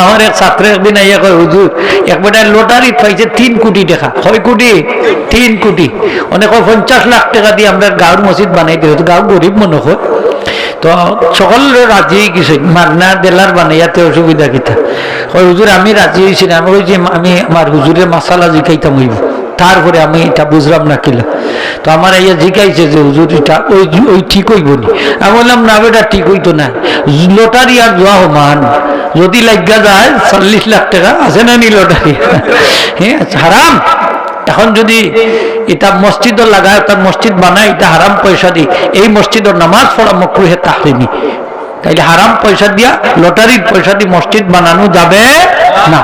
আমার এক ছাত্র একদিন আইয়া কয়, হুজুর একবারে লটারি পাইছে তিন কোটি টাকা। কয় কোটি? তিন কোটি। অনেক পঞ্চাশ লাখ টাকা দিয়ে আমরা গাঁর মসজিদ বানাই দিল গাঁও গরিব মনে হয়। তো সকলের রাজি কিছু মাগনা দেলার বানাইয়াতে অসুবিধা কিতা ওই হুজুর, আমি রাজি হয়েছি না। আমি কইছি, আমি আমার হুজুরের মশালা জিকাইতাম হইব। তারপরে আমি এটা বুঝলাম না কিলা। তো আমার ইয়া জিকাইছে যে, হুজুর, এটা ওই ওই ঠিক হইব আমি বললাম, না এটা ঠিক হইতো না। লটারি আর জোয়া সমান যদি লাগা যায়, চল্লিশ লাখ টাকা আছে না নি লটারি হ্যাঁ হারাম এখন যদি এটা মসজিদও লাগায় তার মসজিদ বানায় এটা হারাম পয়সা দি, এই মসজিদের নামাজ পড়া মকরুহে তাহরিমি তাইলে হারাম পয়সা দিয়া লটারির পয়সা দিয়ে মসজিদ বানানো যাবে না।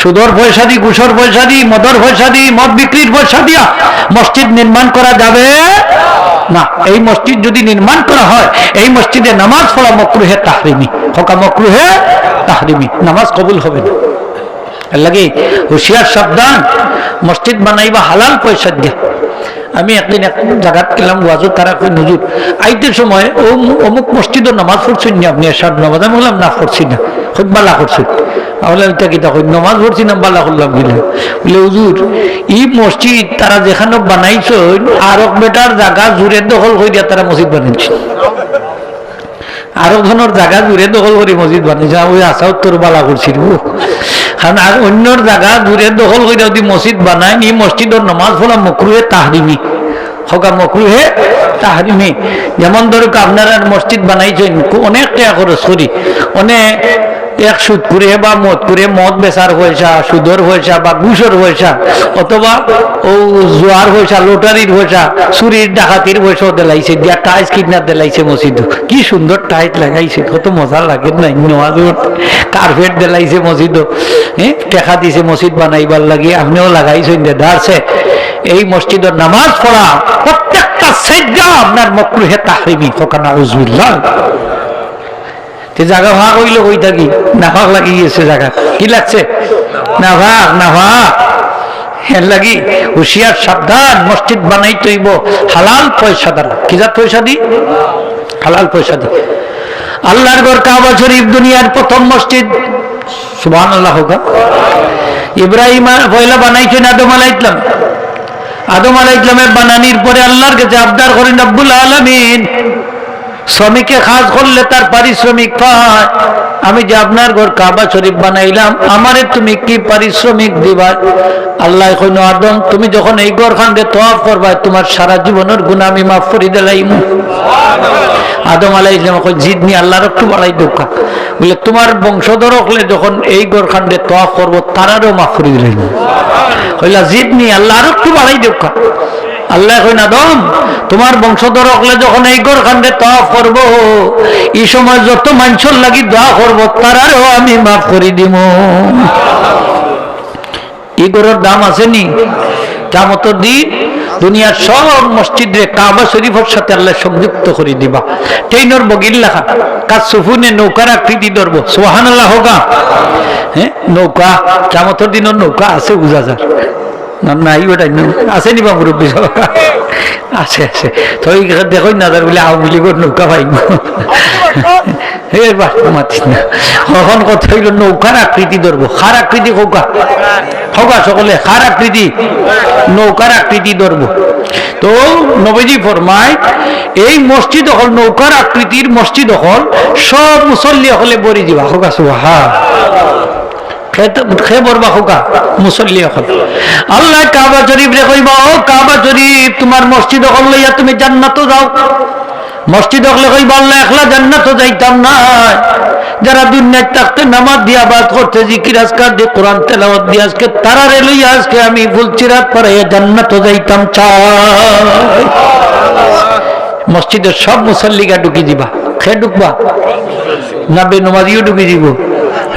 সুদর পয়সা দি ঘুষর পয়সা দি মদর পয়সা দি, মদ বিক্রির পয়সা দিয়া মসজিদ নির্মাণ করা যাবে না। এই মসজিদ যদি নির্মাণ করা হয়, এই মসজিদে নামাজ পড়া মকরুহে তাহরিমি হকা মকরুহে তাহরিমি, নামাজ কবুল হবে না। লাগে হুশিয়ার সাবধান, মসজিদ বানাইবা হালাল পয়সা দিয়া। আমি একদিন এক জায়গাত গেলাম, ওয়াজু তারা কই নজুর আইতে সময় ও অমুক মসজিদও নামাজ পড়ছেন না আপনি এসার নামাজ আমি বললাম, না, পড়ছি না, খুব বালা করছেন বললাম, এটা কি তখন নমাজ পড়ছি না, বালা করলাম গেলাম বলে, হুজুর, ই মসজিদ তারা যেখানে বানাইছেন আরক বেটার জায়গা জুড়ে দখল করে দিয়া তারা মসজিদ বানাইছে। আরও ধরনের জায়গা দূরে দখল করে মসজিদ বানিয়েছে ওই আশা উত্তর বালা করছিল কারণ আর অন্যর জায়গা দূরে দখল করে যদি মসজিদ বানায় নি মসজিদের নমাজ পড়া মকরুহে তাহরিমি হকা মকরুহে তাহরিমি যেমন ধরুক আপনারা মসজিদ বানাইছেন অনেক টাকা খরচ করি অনেক এক সুদ করে বা মদ করে, মদ বেচার পয়সা, সুদর পয়সা বা ঘুষর পয়সা, অথবা ও জোয়ার পয়সা, লটারির পয়সা, চুরির, ডাকাতির পয়সাও দেলাইছে, দিয়া টাইস কিডনার দেলাইছে মসজিদ কি সুন্দর টাইট লাগাইছে, কত মজা লাগে নাই নওয়াজ কার্পেট দেলাইছে মসজিদ হ্যাঁ টেকা দিছে মসজিদ বানাইবার লাগে, আপনিও লাগাইছেন দাঁড়ছে। এই মসজিদের নামাজ পড়া প্রত্যেকটা সেজা আপনার মকরুহে তাহরিমি, ফকানা উজবিল্লাহ। তে জায়গা ভাগ হইলে কই থাকি নাফাক লাগি গেছে জায়গা। কি লাগছে? নাফাক নাফাক এর লাগি হুশিয়ার সাবধান, মসজিদ বানাই তৈব হালাল পয়সা দ্বারা। কি যা পয়সা দি? হালাল পয়সা দি। আল্লাহর ঘর কাবা শরীফ দুনিয়ার প্রথম মসজিদ। সুবহান আল্লাহ হোক ইব্রাহিম পয়লা বানাইছেন আদম আলাইসলাম আদম আলাইসলামের বানানির পরে আল্লাহর কাছে আবদার করেন আব্বুল আলমিন শ্রমিকে কাজ করলে তার পারিশ্রমিক পায়। আমি যে আপনার ঘর কাবা শরীফ বানাইলাম, আমারে তুমি কি পারিশ্রমিক দিবা আল্লাহ কইন আদম, তুমি যখন এই ঘর খান দিয়ে তোয়াফ করবা তোমার সারা জীবনের গুণা আমি মাফ করে দিলাইম। আদম আলাই ইসলাম জিদ নি আল্লাহর একটু বাড়াই দোকা বলে, তোমার বংশধর হলে যখন এই ঘর খান দিয়ে তোয়াফ করব, তারারও মাফ করে দিলাইম। কইলা, জিদ নি আল্লাহর একটু বাড়াই দোকা আল্লাহ কই না দম? তোমার বংশধর হলে যখন এই ঘর খান্ডে তফ করব, এই সময় যত মানুষের লাগি দোয়া করব, তারারও আমি মাফ করে দিব। এই ঘরের দাম আসেনি। কামত দিন দুনিয়ার সব মসজিদে কাবা শরীফের সাথে আল্লাহ সংযুক্ত করে দিবা। ট্রেনর বগির লেখা, কাজ সুফুনে নৌকার আকৃতি ধরবো। সোহান আল্লাহ হোকা হ্যাঁ নৌকা কামতর দিনের নৌকা আছে যায়। নাই ওটাই আছে নি বা মুরব্বী সব আছে আছে। তো দেখো না তার বলে আওয়ামী লীগের নৌকা পাইব এবার মাতিস না। কখন কথা নৌকার আকৃতি ধরবো খার আকৃতি খোকা খোকা সকলে খার আকৃতি। নৌকার আকৃতি ধরবো তো নবীজি ফরমায় এই মসজিদ হল নৌকার আকৃতির মসজিদ হল সব মুসল্লি হলে বরি দিবা। খোকা সুহা খে বরবা হোকা মুসল্লি এখন আল্লাহ কাবা কাবা তুমি জান্নাত একলা যাইতাম যারা দুনিয়ায় থাকতে নামাজ দিয়া, বাদ করতে জিকির আজকার কোরআন তেলাওয়াত দিয়ে আজকে, তারা আজকে আমি ফুলচিরাত পরে জান্নাত যাইতাম চাই। মসজিদের সব মুসল্লিগা ঢুকি দিবা। খে ঢুকবা? না বেনমাজিও ঢুকি দিব।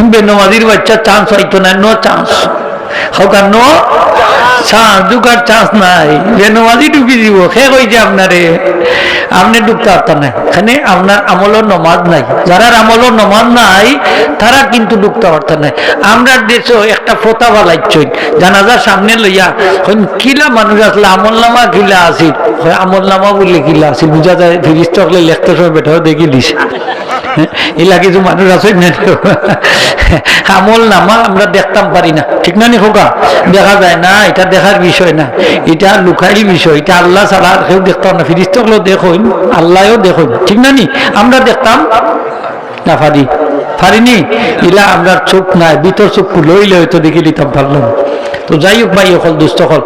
বেনমাজির বাচ্চা চান্স হইতো না নো চান্স হোক নো চান্স ঢুকার চান্স নাই বেনমাজি ঢুকি দিব সে কইছে আপনারে আপনি ঢুকতে পারতেন না এখানে আপনার আমলও নমাজ নাই যারা আমলও নমাজ নাই তারা কিন্তু ঢুকতে পারতেন না আমরা দেশও একটা ফোতা বালাইছই জানাজার সামনে লইয়া হইন কিলা মানুষ আসলে আমল নামা কিলা আসিল আমল নামা বলে কিলা আসিল বুঝা যায় ফিরিস্ত হলে লেখতে সময় বেঠাও দেখি দিছে এলা কিছু মানুষ আছে আমল নামা আমরা দেখতাম পারি না। ঠিক না নি খোকা? দেখা যায় না, এটা দেখার বিষয় না। এটা লুকাই বিষয়, এটা আল্লাহ ছাড়া কেউ দেখতাম না। ফিরিস্তগুলো দেখুন আল্লাহও দেখুন ঠিক না নি? আমরা দেখতাম না পারি পারিনি ইলা আমরা চোখ নাই, ভিতর চোখ লইলে হয়তো দেখি দিতাম পারলাম। তো যাই হোক ভাই হল দুস্থ হল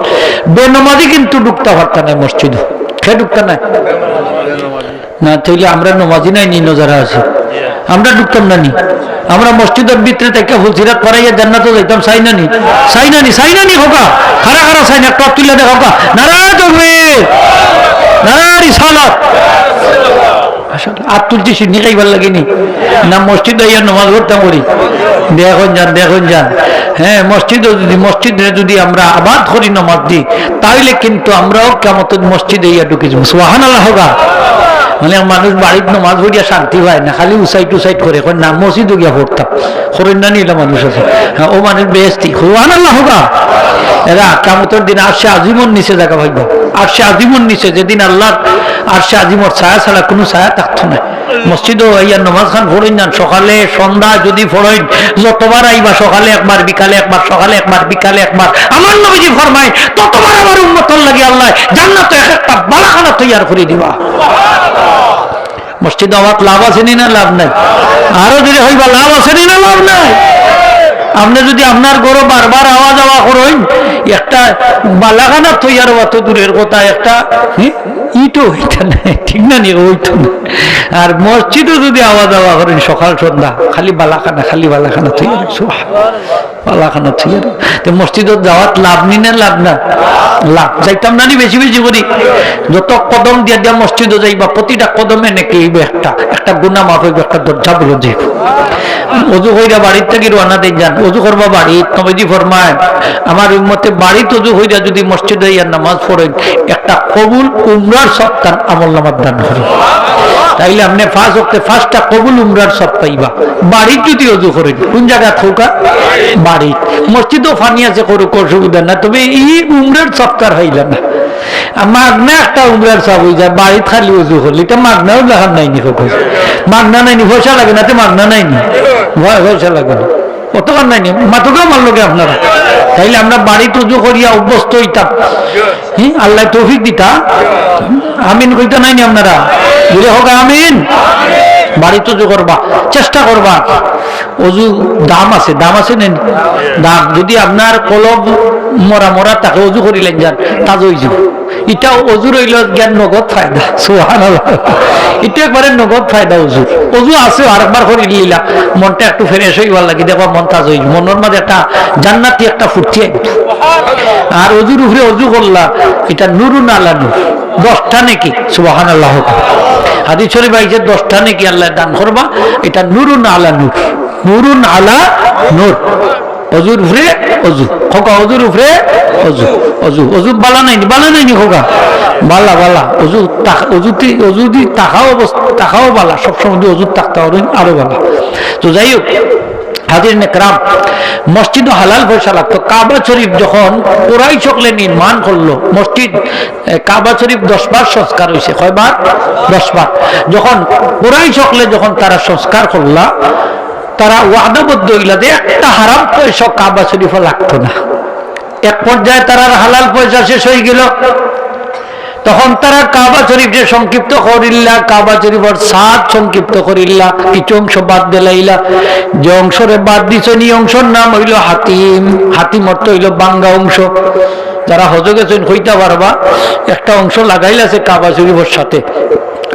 বেনমাজি কিন্তু ঢুকতে পারতাম না মসজিদ। খে ঢুকতে নাই? না, তাইলে আমরা নমাজি নাই নি যারা আছে। আমরা ঢুকতাম না নি। আমরা মসজিদের ভিতরে থেকে ফুলসিরাত করাইয়া জান্নাত যাইতাম চাই না নি? হোকা খারা খারা চাই না টপ তুলে দেখা হোকা রিসালাত। আসলে আর তুলছি লাগেনি। না মসজিদ নমাজ করি দেখুন যান দেখুন যান। হ্যাঁ যদি, মসজিদে যদি আমরা আবাদ করি নমাজ দিই কিন্তু আমরাও কেমন মসজিদে ইয়া ঢুকে যাব। সোহান আল্লাহ মানে মানুষ বাড়ির নমাজ পড়িয়া শান্তি পায় না, খালি উসাইট টুসাইট করে এখন না মসজিদ গিয়া পড়তাম না নিলাম মানুষ আছে। হ্যাঁ ও মানুষ বেস্তি হুয়ান আল্লাহ হবা। এরা কামতর দিন আর সে আজীবন নিচে জায়গা ভাগ্য সে আজীবন নিচে, যেদিন আল্লাহ আর সে আজীবন ছায়া ছাড়া কোনো ছায়া থাকতো না মসজিদও ইয়া নমাজ খান পড়েন যান। সকালে সন্ধ্যা যদি পড়েন, যতবার আইবা, সকালে একবার, বিকালে একবার, সকালে একবার, বিকালে একবার, আমার নবীজি ফরমায়, ততবার আমার উন্মতন লাগে আল্লাহ জান্নাত এক একটা বালাখানা তৈয়ার করে দিবা। মসজিদ আমার লাভ আছে নি না লাভ নাই? আরও যদি হইবা, লাভ আছে নি না লাভ নাই? আপনি যদি আপনার গরো বারবার আওয়া করেন, একটা বালাখানা তৈয়ার অত দূরের কথা, একটা হ্যাঁ, ইটো হইতা নাই ঠিক না নি? না। আর মসজিদও যদি আওয়া করেন সকাল সন্ধ্যা খালি বালাখানা খালি বালাখানা সুবহান। বালাখানা তৈয়ার তো মসজিদত যাওয়াত লাভ নি না লাভ না? লাভ যাইতাম না নি বেশি বেশি করি। যত কদম দিয়া দিয়া মসজিদে যাইবা প্রতিটা কদমে নাকি একটা একটা গুণা মাফ হইব একটা দরজা বলে যাইব অজু হইরা বাড়ির থেকে রোয়ানা দিন যান অজু করবা বাড়ি নবীজি ফরমায় আমার উম্মতে বাড়িতে অজু হইরা যদি মসজিদে ইয়ার নামাজ পড়েন একটা কবুল উমরার সপ্তাহ আমল নামাজ দান করে। তাইলে আপনি ফার্স্ট হতে ফার্স্টটা কবুল উমরার সব পাইবা। বাড়ির যদি অজু করেন, কোন জায়গা থৌকা? বাড়ি মসজিদও ফানি আছে করুক অসুবিধা না তবে এই উমরার সপ্তাহ হইল না। মাগনা একটা উমরার সব হয়ে যায়, বাড়ির খালি উজু হল এটা মাগনাও দেখার নাইনি হোক মাগনা নাইনি পয়সা লাগে না তো মাগনা নাইনি। ভয় পয়সা লাগে না। কতক্ষণ নাইনি মাতুকেও মারল গে আপনারা। তাইলে আমরা বাড়িতে উজু করিয়া অভ্যস্ত হইতাম। হ্যাঁ আল্লাহ তৌফিক দিতা। আমিন কইতা নাইনি আপনারা? দিলে হোক, আমিন। বাড়িতে উজু করবা, চেষ্টা করবা। অজু দাম আছে দাম আছে নেন দাম। যদি আপনার কলব মরা মরা তাকে অজু করিলেন যান তাজ হয়ে যাব এটা অজুর হইল জ্ঞান নগদ ফায়দা সোহান এটা একবারে নগদ ফায়দা অজুর অজু আছে আরেকবার করে লিলা মনটা একটু ফ্রেশ হইবার লাগে দেখবা মন তাজ যাবে। মনের মাঝে একটা জান্নাতি একটা ফুর্তি আর অজুর উপরে অজু করলা এটা নুরু নালা নূর দশটা নাকি সুবাহান আল্লাহ হাদি শরীফ আইছে দশটা নাকি, আল্লাহ দান করবা এটা নুরুন আলা নূর নুরুন আলা নূর অজুর উপরে অজু, খোকা অজুর উপরে অজু অজু অজু বালা নাইনি বালা নাইনি খোকা? বালা বালা, অজু অজুতে অজু দি তাকাও অবস্থা তাকাও বালা, সবসময় যদি অজু তাকতে পারেন আরও বালা। তো যাই হোক হাজির নেকরাম মসজিদ হালাল পয়সা লাগতো কাবা শরীফ যখন কোরাই চকলে নির্মাণ করল মসজিদ কাবা শরীফ দশ বার সংস্কার হয়েছে কয়বার দশ বার যখন কোরাই চকলে যখন তারা সংস্কার করলা তারা ওয়াদাবদ্ধ হইলা যে একটা হারাম পয়সা কাবা শরীফ লাগতো না। এক পর্যায়ে তারা হালাল পয়সা শেষ হয়ে গেল। তখন তারা কাবা শরীফ যে সংক্ষিপ্ত করিল্লা, কাবা শরীফের সাত সংক্ষিপ্ত করিল্লা, কিছু অংশ বাদ দিলাইলা। যে অংশরে বাদ দিছে নি অংশর নাম হইল হাতিম। হাতিম অর্থ হইল বাঙ্গা অংশ। যারা হজে গেছেন, হইতে পারবা, একটা অংশ লাগাইলাছে কাবা শরীফের সাথে।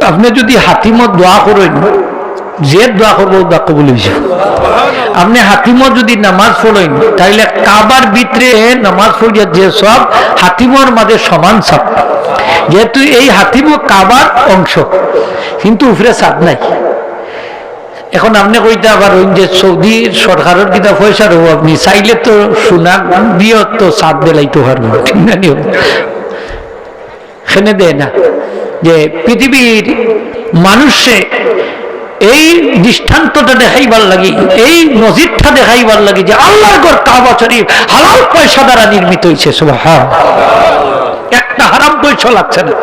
আপনি যদি হাতিমত দোয়া করেন যে দোয়া করব, দোয়া কবুল হয়েছে আপনি হাতিমত যদি নামাজ পড়েন, তাইলে কাবার ভিতরে নামাজ পড়িয়া যে সব হাতিমর মাঝে সমান সব। যেহেতু এই হাতিম কাবার অংশ, কিন্তু উপরে সাদ নাই। এখন আপনি কইতে পারেন যে সৌদি সরকারের কিনা পয়সা রব আপনি, চাইলে তো সোনা দিয়ে তো সাদ বেলাইতে পারবেন ঠিক সেনে দেয় না। যে পৃথিবীর মানুষে এই দৃষ্টান্তটা দেখাইবার লাগি, এই মসজিদটা দেখাইবার লাগি যে আল্লাহর ঘর কাবা শরীফ হালাল পয়সা দ্বারা নির্মিত হয়েছে একটা হারাম পয়সা লাগছে না।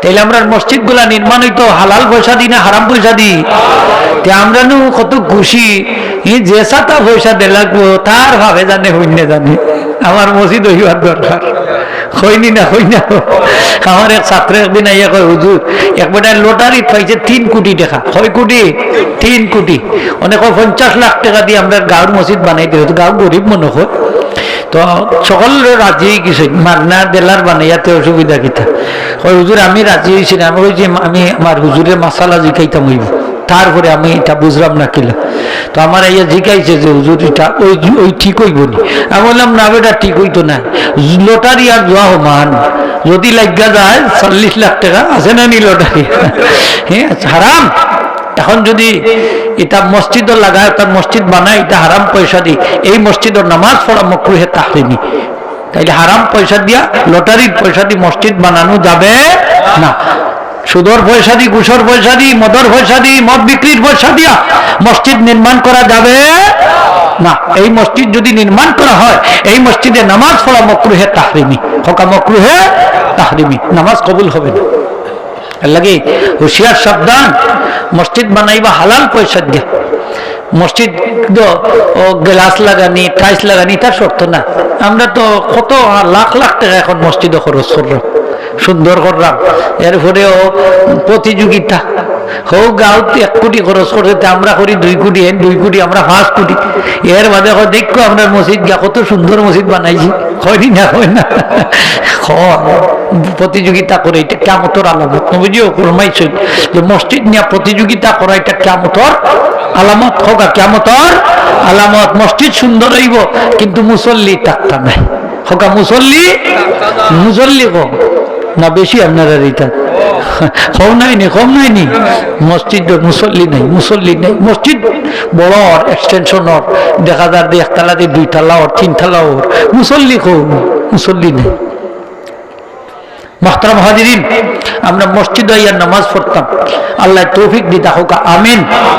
তাইলে আমরা মসজিদগুলা নির্মাণ হইতো, হালাল পয়সা দিই না, হারাম পয়সা দিই? তে আমরা নু কত খুশি যে সাতা পয়সা দে লাগবো, তার ভাবে জানে হইনে জানে। আমার মসজিদ হইবার দরকার। হইনি না, হই না। আমার এক ছাত্র একদিন আইয়া কয়, হুজুর একবারে লটারি পাইছে তিন কোটি টাকা। কয় কোটি? তিন কোটি। অনেক পঞ্চাশ লাখ টাকা দিয়ে আমরা গাঁর মসজিদ বানাইতে হতো গাঁর গরিব মনে হয়। তো সকলের রাজি কিছু মাগনা দেলার বানাইয়াতে অসুবিধা কিতা? ওই হুজুর, আমি রাজি হয়েছি না। আমি যে আমি আমার হুজুরের মাসালা জিকাইতাম হইব। তারপরে আমি এটা বুঝলাম না কিলা। তো আমার ইয়া জিকাইছে যে, হুজুর, এটা ওই ওই ঠিক হইব নি। আমি বললাম, না বেটা, ঠিক হইতো না। লটারি আর জোয়া মান। যদি লাগা যায়, চল্লিশ লাখ টাকা আছে না নি লটারি হ্যাঁ হারাম। এখন যদি এটা মসজিদও লাগায় তার মসজিদ বানায় এটা হারাম পয়সা দি, এই মসজিদের নামাজ পড়া মকরুহে তাহরিমি তাইলে হারাম পয়সা দিয়া লটারির পয়সা দিয়ে মসজিদ বানানো যাবে না। সুদর পয়সা দি ঘুষর পয়সা দি মদর পয়সা দি, মদ বিক্রির পয়সা দিয়া মসজিদ নির্মাণ করা যাবে না। এই মসজিদ যদি নির্মাণ করা হয়, এই মসজিদে নামাজ পড়া মকরুহে তাহরিমি হকা মকরুহে তাহরিমি, নামাজ কবুল হবে না। এর লাগে হুশিয়ার সাবধান, মসজিদ বানাইবা হালাল পয়সা দিয়া। মসজিদ ও গ্লাস লাগানি, টাইলস লাগানি, তার শর্ত না। আমরা তো কত লাখ লাখ টাকা এখন মসজিদে খরচ করলাম, সুন্দর করলাম। এরপরেও প্রতিযোগিতা। হোক গাঁত এক কোটি খরচ করতে আমরা করি, দুই কোটি এন দুই কোটি আমরা পাঁচ কোটি। এর বাদে দেখো আমরা মসজিদ গা কত সুন্দর মসজিদ বানাইছি। হয়নি না হয় না প্রতিযোগিতা করে এটা কেমতর আলামত? নবীজিও ফরমাইছেন যে মসজিদ নিয়ে প্রতিযোগিতা করা, এটা কেমতর আলামত? হোক কেমতর আলামত? মসজিদ সুন্দর হইব, কিন্তু মুসল্লি টাকটা নাই। হোকা মুসল্লি মুসল্লি কম। না, বেশি আপনারা এইটা দেখা যার একতলা দিয়ে দুই তালা ওর তিন তালা ওর মুসল্লি কম মুসল্লি নেই। মাস্টার হাজিরিন, আমরা মসজিদ আইয়ার নামাজ পড়তাম। আল্লাহ তৌফিক দিতা হোক আমিন।